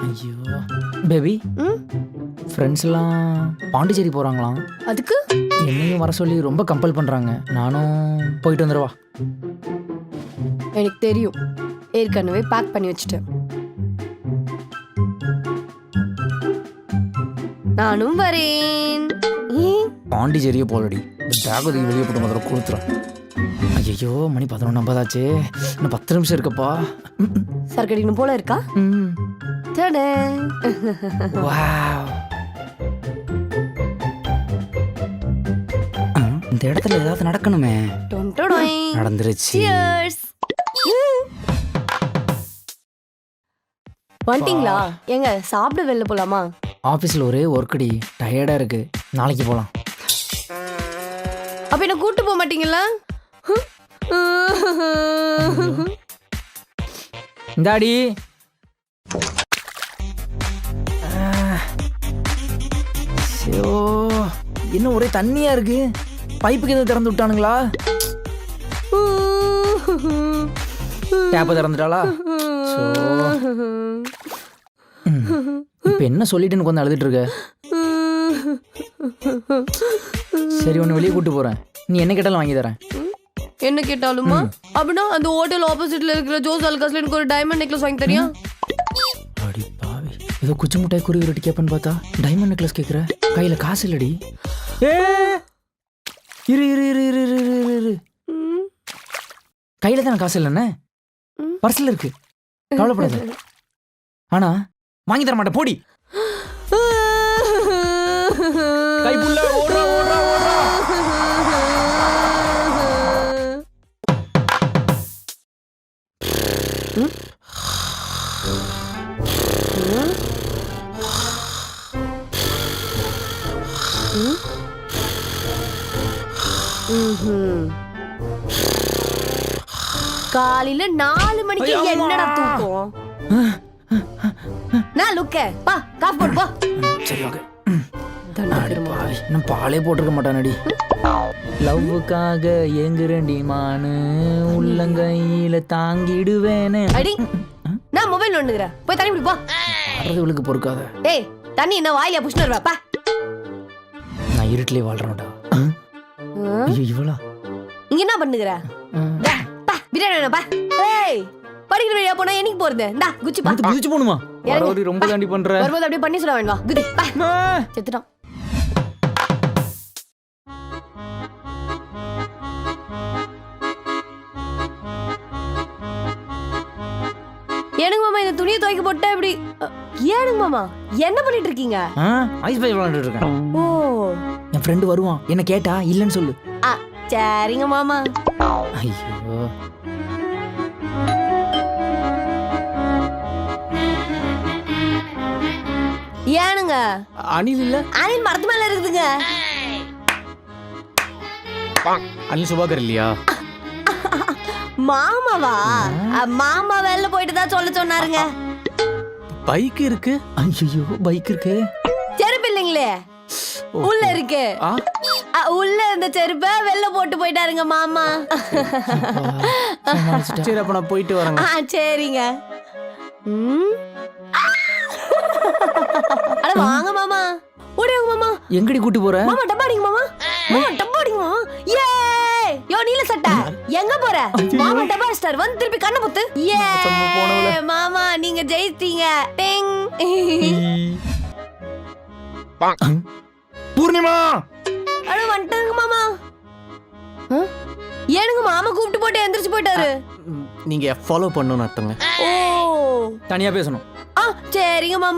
ஐயோ. பேபி ம்? ஃப்ரெண்ட்ஸ் எல்லாம் பாண்டிச்சேரி போகிறாங்களாம் அதுக்கு? என்னையும் வர சொல்லி ரொம்ப கம்பல் பண்ணுறாங்க நானும் போயிட்டு வந்துடுவா எனக்கு தெரியும். ஏற்கனவே பேக் பண்ணி வச்சுட்டேன். நானும் வரேன்? பாண்டிச்சேரியே போலடி. இந்த ஒதுக்கி வெளியே போட்டு முதல்ல கொடுத்துறேன் ஐயோ மணி பதினொன்று ஐம்பதாச்சு இன்னும் பத்து நிமிஷம் இருக்குப்பா ம், ம், சரக்கு அடிக்கணும் போல இருக்கா ம். டடே. வாவ். இந்த இடத்துல ஏதாவது நடக்கணுமே டொன் டொடொய். நடந்துருச்சு. ம். வந்துட்டீங்களா ஏங்க சாப்பிட வெளில போலாமா ஆஃபீஸில் ஒரே ஒர்க்கடி டயர்டாக இருக்கு நாளைக்கு போகலாம் அப்ப என்ன கூட்டு போக மாட்டீங்களா இந்தாடி. ஐயோ இன்னும் ஒரே தண்ணியா இருக்கு? பைப்புக்கு எதுவும் திறந்து விட்டானுங்களா? டேப்பை திறந்துட்டாளா? இப்போ என்ன சொல்லிட்டு எனக்கு வந்து அழுதுட்டு இருக்க? சரி ஒன்று வெளியே கூப்பிட்டு போகிறேன் நீ என்ன கேட்டாலும் வாங்கி தரேன். என்ன கேட்டாலுமா? அப்படின்னா அந்த ஹோட்டல் ஆப்போசிட்ல இருக்கிற ஜோஸ் அல்காஸ்ல எனக்கு ஒரு டைமண்ட் நெக்லஸ் வாங்கி தரியா? அடி பாவி. ஏதோ குச்சி முட்டாய் குருவி ரொட்டி கேட்பேன்னு பார்த்தா டைமண்ட் நெக்லஸ் கேக்குற? கையில காசு இல்லடி. ஏ! இரு இரு இரு இரு இரு இரு இரு கையில தான் காசு இல்லைண்ணே பர்ஸ்ல இருக்கு. கவலைப்படாது. ஆனா வாங்கி தர மாட்டேன் போடி கை புள்ள காலையில நாலு மணிக்கு. என்னடா தூக்கம்? நான் லுக்க? பா காஃபி போடு போ. சரி ஓகே. இன்னும் பாலே போட்டிருக்க மாட்டானடி. லவ்வுக்காக ஏங்குறண்டி மானு. உள்ளங்கையில தாங்கிடுவேனே. அடி. நான் மொபைல் நோண்டுகிறேன் போய் தண்ணி குடி போ வர்றது இவளுக்கு பொறுக்காத. டேய் தண்ணி என்ன வாயில புஷ்ணு வருவா. பா. நான் இருட்டிலே வாழ்றேன்டா. ஐயோ இவளா? இங்க என்ன பண்ணுகிற? டா, பா பிரியாணி வேணும் பா. ஏய் படிக்கிற வழியா போனா என்னைக்கு போறது? குச்சி பா. குதிச்சு போணுமா? ரொம்ப தாண்டி பண்ற. வரும்போது அப்படியே பண்ணி சொல்ல வேண்டாம் குதி பா. அம்மா. செத்துட்டான் ஏனுங்க மாமா இந்த துணியை துவைக்க போட்டா இப்படி ஏனுங்க மாமா என்ன பண்ணிட்டு இருக்கீங்க? ஆ, ஐஸ் பை விளையாண்டுட்டு இருக்கேன். ஓ. என் ஃப்ரெண்டு வருவான். என்ன கேட்டா இல்லைன்னு சொல்லு. ஆ சரிங்க மாமா. ஐயோ. ஏனுங்க? அனில் இல்ல? அணில் மரத்து மேல இருக்குதுங்க. அனில் சுபாகர் இல்லையா? மாமாவா? மாமா வெளில போயிட்டு தான் சொல்ல சொன்னாருங்க. பைக் இருக்கு. ஐயோ பைக் இருக்கு. செருப்பு இல்லைங்களே? உள்ள இருக்கு. உள்ள இருந்த செருப்ப வெளில போட்டு போயிட்டாருங்க மாமா. சரி அப்ப நான் போயிட்டு வரேங்க. ஆ சரிங்க. அட வாங்க மாமா. ஓடிவாங்க மாமா. எங்கடி கூட்டு போற? மாமா டப்பா அடிங்க மாமா. மாமா டப்பா அடிங்க மாமா. ஏ! யோ நீல சட்டை. எங்க போற? மாமா டப்பா ஸ்டார் வந்து திருப்பி கண்ணை புத்து ஏ. மாமா நீங்க ஜெயிச்சிட்டீங்க. டிங் பூர்ணிமா! அட வந்துட்டாங்க மாமா? ஏனுங்க மாமா கூப்பிட்டு போட்டு எந்திரிச்சு போயிட்டாரு? நீங்க ஃபாலோ பண்ணணும் அர்த்தங்க. ஓ. தனியா பேசணும். ஆ சரிங்க மாமா.